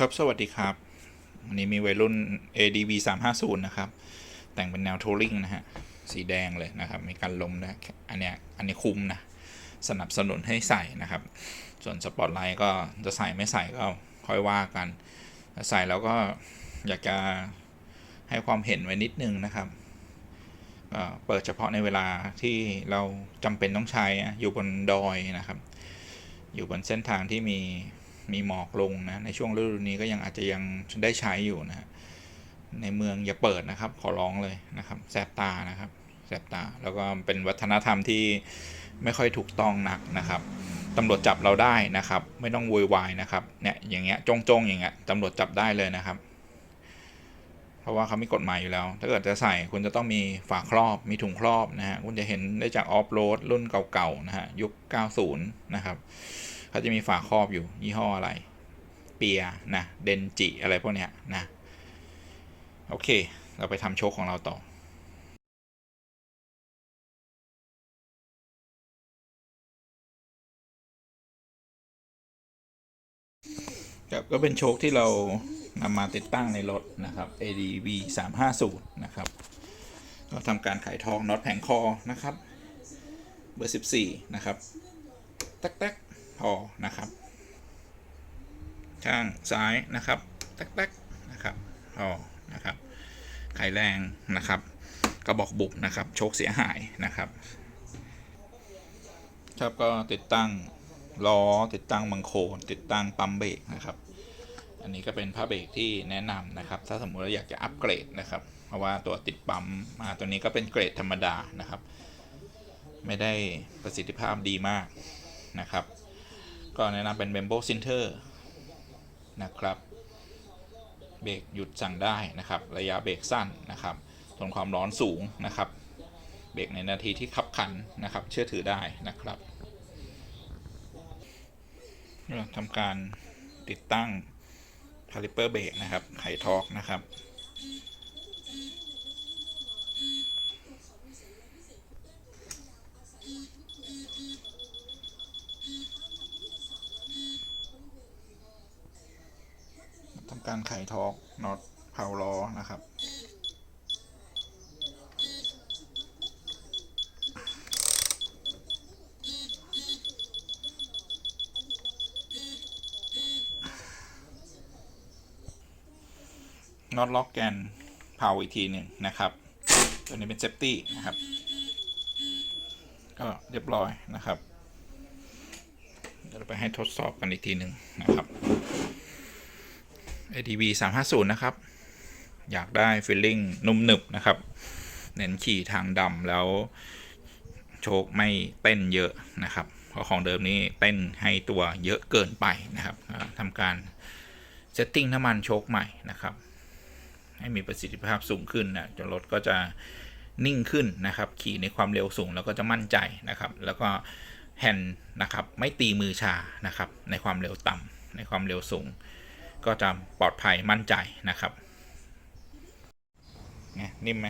ครับ สวัสดีครับ วันนี้มีวัยรุ่น ADV 350 นะครับ แต่งเป็นแนวทัวริงนะฮะ สีแดงเลยนะครับ มีการลมนะ อันเนี้ย อันนี้คุ้มนะ สนับสนุนให้ใส่นะครับ ส่วนสปอตไลท์ก็จะใส่ไม่ใส่ก็ค่อยว่ากันถ้าใส่แล้วก็อยากจะให้ความเห็นไว้นิดนึงนะครับ เปิดเฉพาะในเวลาที่เราจำเป็นต้องใช้อะอยู่บนดอยนะครับ อยู่บนเส้นทางที่มี มีหมอกลงนะ ในช่วงฤดูนี้ก็ยังอาจจะยังได้ใช้อยู่นะ ในเมืองอย่าเปิดนะครับ ขอร้องเลยนะครับแสบตานะครับแสบตา แล้วก็เป็นวัฒนธรรมที่ไม่ค่อยถูกต้องนักนะครับตำรวจจับเราได้นะครับ ไม่ต้องโวยวายนะครับเนี่ยอย่างเงี้ยจงจงๆอย่างเงี้ยตำรวจจับได้เลยนะครับ เพราะว่าเขามีกฎหมายอยู่แล้ว ถ้าเกิดจะใส่คุณจะต้องมีฝาครอบมีถุงครอบนะฮะคุณจะเห็นได้จากออฟโรดรุ่นเก่าๆนะฮะยุค 90 นะครับ เขาจะมีฝาครอบอยู่ยี่ห้ออะไร เปียนะเดนจิอะไรพวกเนี้ยนะโอเค เราไปทำโชคของเราต่อครับก็เป็นโชคที่เรานำมาติดตั้งในรถนะครับ ADV 350นะครับ ก็ทำการไขทองน็อตแผงคอนะครับ เบอร์ 14 นะครับแต๊ก พอนะครับ ข้างซ้ายนะครับแต๊กๆนะครับพอนะครับไขแรงนะครับ กระบอกบุกนะครับโชคเสียหายนะครับ ครับก็ติดตั้งล้อติดตั้งบังโคนติดตั้งปั๊มเบรกนะครับ อันนี้ก็เป็นผ้าเบรกที่แนะนำนะครับ ถ้าสมมุติเราอยากจะอัปเกรดนะครับ เพราะว่าตัวติดปั๊มมาตัวนี้ก็เป็นเกรดธรรมดานะครับ ไม่ได้ประสิทธิภาพดีมากนะครับ ก็แนะนำเป็นเบมโบซินเตอร์นะครับเบรกหยุดสั่งได้นะครับ ระยะเบรกสั้นนะครับทนความร้อนสูงนะครับ เบรกในนาทีที่ขับขันนะครับ เชื่อถือได้นะครับทำการติดตั้งคาลิเปอร์เบรกนะครับ ไขทอกนะครับ การไขทอกน็อตเผาล้อนะครับ น็อตล็อกแกนเผาอีกทีหนึ่งนะครับ ตัวนี้เป็นเซฟตี้นะครับ ก็เรียบร้อยนะครับ เดี๋ยวเราไปให้ทดสอบกันอีกทีหนึ่งนะครับ ATV 350 นะครับ อยากได้ฟีลลิ่งนุ่มหนึบนะครับ เน้นขี่ทางดำแล้วโชคไม่เต้นเยอะนะครับเพราะของเดิมนี้เต้นให้ตัวเยอะเกินไปนะครับทำการเซตติ้งน้ำมันโชคใหม่นะครับ ให้มีประสิทธิภาพสูงขึ้นนะจนรถก็จะนิ่งขึ้นนะครับ ขี่ในความเร็วสูงแล้วก็จะมั่นใจนะครับ แล้วก็แฮนด์นะครับไม่ตีมือชานะครับ ในความเร็วต่ำในความเร็วสูง ก็จะปลอดภัยมั่นใจนะครับ นี่นิ่มไหม